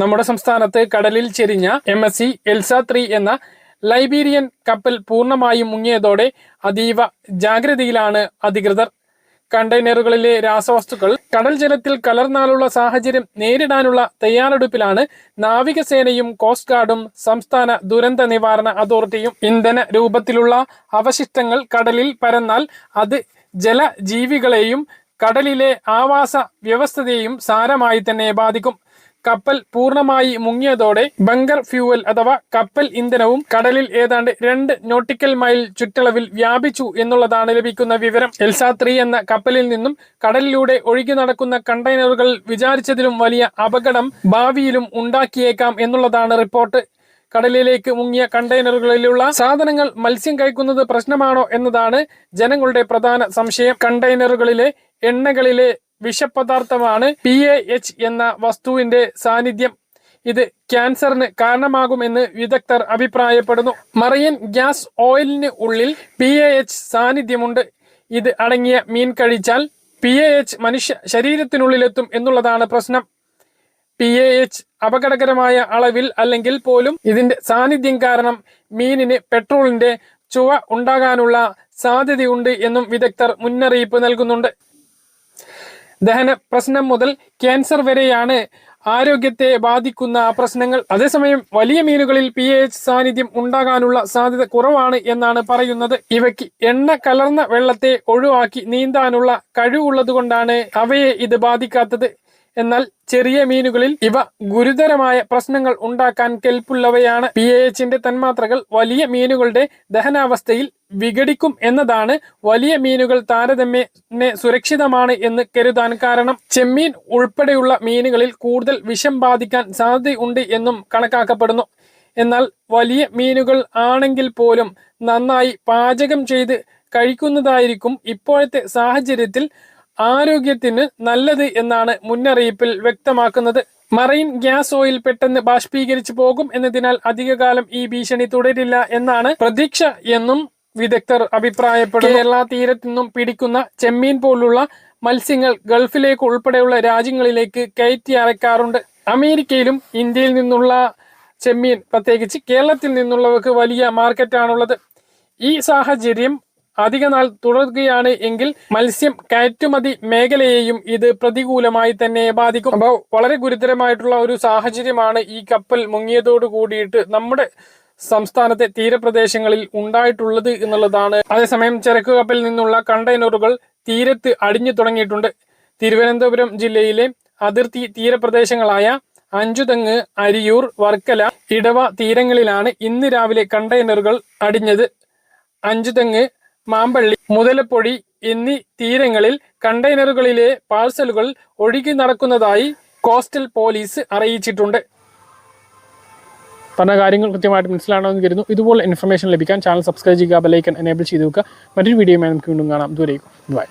നമ്മുടെ സംസ്ഥാനത്ത് കടലിൽ ചെരിഞ്ഞ M S C Elsa three എന്ന ലൈബീരിയൻ കപ്പൽ പൂർണമായും മുങ്ങിയതോടെ അതീവ ജാഗ്രതയിലാണ് അധികൃതർ. കണ്ടെയ്നറുകളിലെ രാസവസ്തുക്കൾ കടൽ ജലത്തിൽ കലർന്നാലുള്ള സാഹചര്യം നേരിടാനുള്ള തയ്യാറെടുപ്പിലാണ് നാവികസേനയും കോസ്റ്റ് ഗാർഡും സംസ്ഥാന ദുരന്ത നിവാരണ അതോറിറ്റിയും ഇന്ധന രൂപത്തിലുള്ള അവശിഷ്ടങ്ങൾ കടലിൽ പരന്നാൽ അത് ജലജീവികളെയും കടലിലെ ആവാസ വ്യവസ്ഥയെയും സാരമായി തന്നെ ബാധിക്കും. കപ്പൽ പൂർണമായി മുങ്ങിയതോടെ ബങ്കർ ഫ്യൂവൽ അഥവാ കപ്പൽ ഇന്ധനവും കടലിൽ ഏതാണ്ട് രണ്ട് നോട്ടിക്കൽ മൈൽ ചുറ്റളവിൽ വ്യാപിച്ചു എന്നുള്ളതാണ് ലഭിക്കുന്ന വിവരം. എൽസാ ത്രീ എന്ന കപ്പലിൽ നിന്നും കടലിലൂടെ ഒഴുകി നടക്കുന്ന കണ്ടെയ്നറുകൾ വിചാരിച്ചതിലും വലിയ അപകടം ഭാവിയിലും ഉണ്ടാക്കിയേക്കാം എന്നുള്ളതാണ് റിപ്പോർട്ട്. കടലിലേക്ക് മുങ്ങിയ കണ്ടെയ്നറുകളിലുള്ള സാധനങ്ങൾ മത്സ്യം കഴിക്കുന്നത് പ്രശ്നമാണോ എന്നതാണ് ജനങ്ങളുടെ പ്രധാന സംശയം. കണ്ടെയ്നറുകളിലെ എണ്ണകളിലെ വിഷപദാർത്ഥമാണ് പി എ എച്ച് എന്ന വസ്തുവിന്റെ സാന്നിധ്യം. ഇത് ക്യാൻസറിന് കാരണമാകുമെന്ന് വിദഗ്ധർ അഭിപ്രായപ്പെടുന്നു. മറിയൻ ഗ്യാസ് ഓയിലിന് ഉള്ളിൽ പി എ എച്ച് സാന്നിധ്യമുണ്ട്. ഇത് അടങ്ങിയ മീൻ കഴിച്ചാൽ പി എ എച്ച് മനുഷ്യ ശരീരത്തിനുള്ളിലെത്തും എന്നുള്ളതാണ് പ്രശ്നം. പി എ എച്ച് അപകടകരമായ അളവിൽ അല്ലെങ്കിൽ പോലും ഇതിന്റെ സാന്നിധ്യം കാരണം മീനിന് പെട്രോളിന്റെ ചുവ ഉണ്ടാകാനുള്ള സാധ്യതയുണ്ട് എന്നും വിദഗ്ധർ മുന്നറിയിപ്പ് നൽകുന്നുണ്ട്. ദഹന പ്രശ്നം മുതൽ ക്യാൻസർ വരെയാണ് ആരോഗ്യത്തെ ബാധിക്കുന്ന പ്രശ്നങ്ങൾ. അതേസമയം വലിയ മീനുകളിൽ പി എച്ച് സാന്നിധ്യം ഉണ്ടാകാനുള്ള സാധ്യത കുറവാണ് എന്നാണ് പറയുന്നത്. ഇവയ്ക്ക് എണ്ണ കലർന്ന വെള്ളത്തെ ഒഴിവാക്കി നീന്താനുള്ള കഴിവുള്ളതുകൊണ്ടാണ് അവയെ ഇത് ബാധിക്കാത്തത്. എന്നാൽ ചെറിയ മീനുകളിൽ ഇവ ഗുരുതരമായ പ്രശ്നങ്ങൾ ഉണ്ടാക്കാൻ കെൽപ്പുള്ളവയാണ്. പി എച്ചിന്റെ തന്മാത്രകൾ വലിയ മീനുകളുടെ ദഹനാവസ്ഥയിൽ വിഘടിക്കും എന്നതാണ് വലിയ മീനുകൾ താരതമ്യേന സുരക്ഷിതമാണ് എന്ന് കരുതാൻ കാരണം. ചെമ്മീൻ ഉൾപ്പെടെയുള്ള മീനുകളിൽ കൂടുതൽ വിഷം ബാധിക്കാൻ സാധ്യതയുണ്ട് എന്നും കണക്കാക്കപ്പെടുന്നു. എന്നാൽ വലിയ മീനുകൾ ആണെങ്കിൽ പോലും നന്നായി പാചകം ചെയ്ത് കഴിക്കുന്നതായിരിക്കും ഇപ്പോഴത്തെ സാഹചര്യത്തിൽ ആരോഗ്യത്തിന് നല്ലത് എന്നാണ് മുന്നറിയിപ്പിൽ വ്യക്തമാക്കുന്നത്. മറൈൻ ഗ്യാസ് ഓയിൽ പെട്ടെന്ന് ബാഷ്പീകരിച്ചു പോകും എന്നതിനാൽ അധികകാലം ഈ ഭീഷണി തുടരില്ല എന്നാണ് പ്രതീക്ഷ എന്നും വിദഗ്ധർ അഭിപ്രായപ്പെടുന്നു. കേരള തീരത്തു നിന്നും പിടിക്കുന്ന ചെമ്മീൻ പോലുള്ള മത്സ്യങ്ങൾ ഗൾഫിലേക്ക് ഉൾപ്പെടെയുള്ള രാജ്യങ്ങളിലേക്ക് കയറ്റി അയക്കാറുണ്ട് അമേരിക്കയിലും ഇന്ത്യയിൽ നിന്നുള്ള ചെമ്മീൻ പ്രത്യേകിച്ച് കേരളത്തിൽ നിന്നുള്ളവർക്ക് വലിയ മാർക്കറ്റാണുള്ളത് ഈ സാഹചര്യം അധിക നാൾ തുടരുകയാണ് എങ്കിൽ മത്സ്യം കയറ്റുമതി മേഖലയെയും ഇത് പ്രതികൂലമായി തന്നെ ബാധിക്കും. അപ്പോൾ വളരെ ഗുരുതരമായിട്ടുള്ള ഒരു സാഹചര്യമാണ് ഈ കപ്പൽ മുങ്ങിയതോട് കൂടിയിട്ട് നമ്മുടെ സംസ്ഥാനത്തെ തീരപ്രദേശങ്ങളിൽ ഉണ്ടായിട്ടുള്ളത് എന്നുള്ളതാണ്. അതേസമയം ചരക്ക് കപ്പലിൽ നിന്നുള്ള കണ്ടെയ്നറുകൾ തീരത്ത് അടിഞ്ഞു തുടങ്ങിയിട്ടുണ്ട്. തിരുവനന്തപുരം ജില്ലയിലെ അതിർത്തി തീരപ്രദേശങ്ങളായ അഞ്ചുതെങ്ങ് അരിയൂർ വർക്കല ഇടവ തീരങ്ങളിലാണ് ഇന്ന് രാവിലെ കണ്ടെയ്നറുകൾ അടിഞ്ഞത്. അഞ്ചുതെങ്ങ് മാമ്പള്ളി മുതലപ്പൊടി എന്നീ തീരങ്ങളിൽ കണ്ടെയ്നറുകളിലെ പാഴ്സലുകൾ ഒഴുകി നടക്കുന്നതായി കോസ്റ്റൽ പോലീസ് അറിയിച്ചിട്ടുണ്ട്. പറഞ്ഞ കാര്യങ്ങൾ കൃത്യമായിട്ട് മനസ്സിലാണെന്ന് കരുതുന്നു. ഇതുപോലെ ഇൻഫർമേഷൻ ലഭിക്കാൻ ചാനൽ സബ്സ്ക്രൈബ് ചെയ്യുക ബെലൈക്കൻ എനേബിൾ ചെയ്ത് വെക്കുക. മറ്റൊരു വീഡിയോയുമായി നമുക്ക് വീണ്ടും കാണാം. ദൂരേക്കും ബൈ